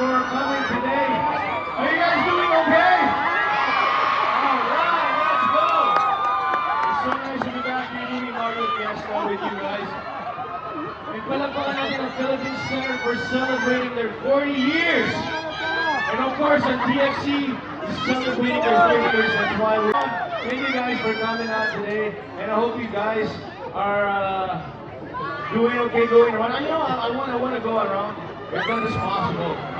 for coming today. Are you guys doing okay? All right, let's go. It's so nice to be back here doing Mario Fiesta with you guys. May palakpakan natin ang Philippine Center for celebrating their 40 years. And of course, on TFC is celebrating their 30 years. That's why we're Thank you guys for coming out today. And I hope you guys are uh, doing okay going around. You know, I, I want I want to go around as much as possible.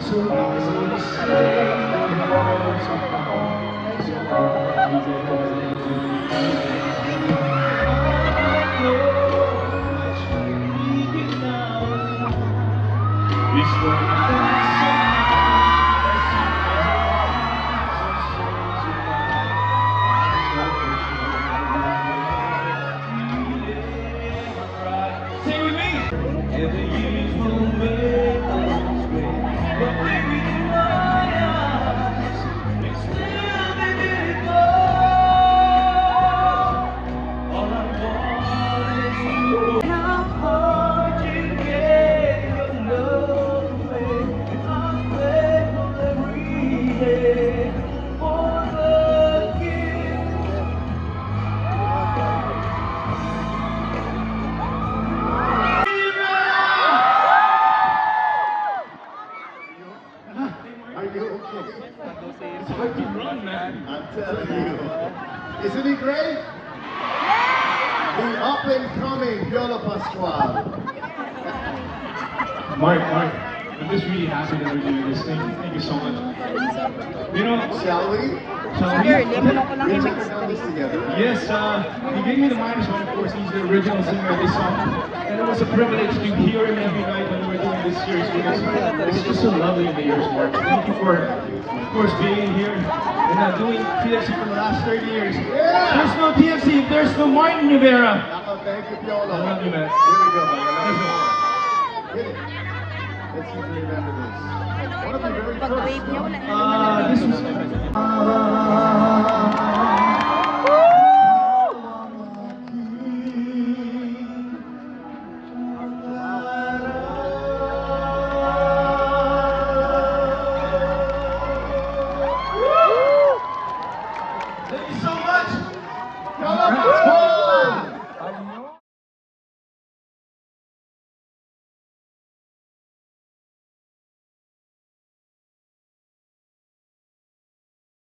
So easy to say, It's hard to run, man. I'm telling you. Isn't he great? The up and coming Viola Pascual. Mark, Mark, I'm just really happy that we're doing this. Thank you, thank you so much. You know, Shall we? Shall Sir, we? ko lang We yung took mix down this together. Yes, uh, he gave me the minus one, of course, he's the original singer of this song. And it was a privilege to hear him every night when we were doing this series because it's just so lovely in the ears, Mark. Thank you for, of course, being here and uh, doing TFC for the last 30 years. There's no TFC if there's no Martin Rivera. Thank you, I Viola. love you, man. Here we go, man. Let's go. It. Let's see if you remember this. One of the very first. niya, wala na Uh, this was...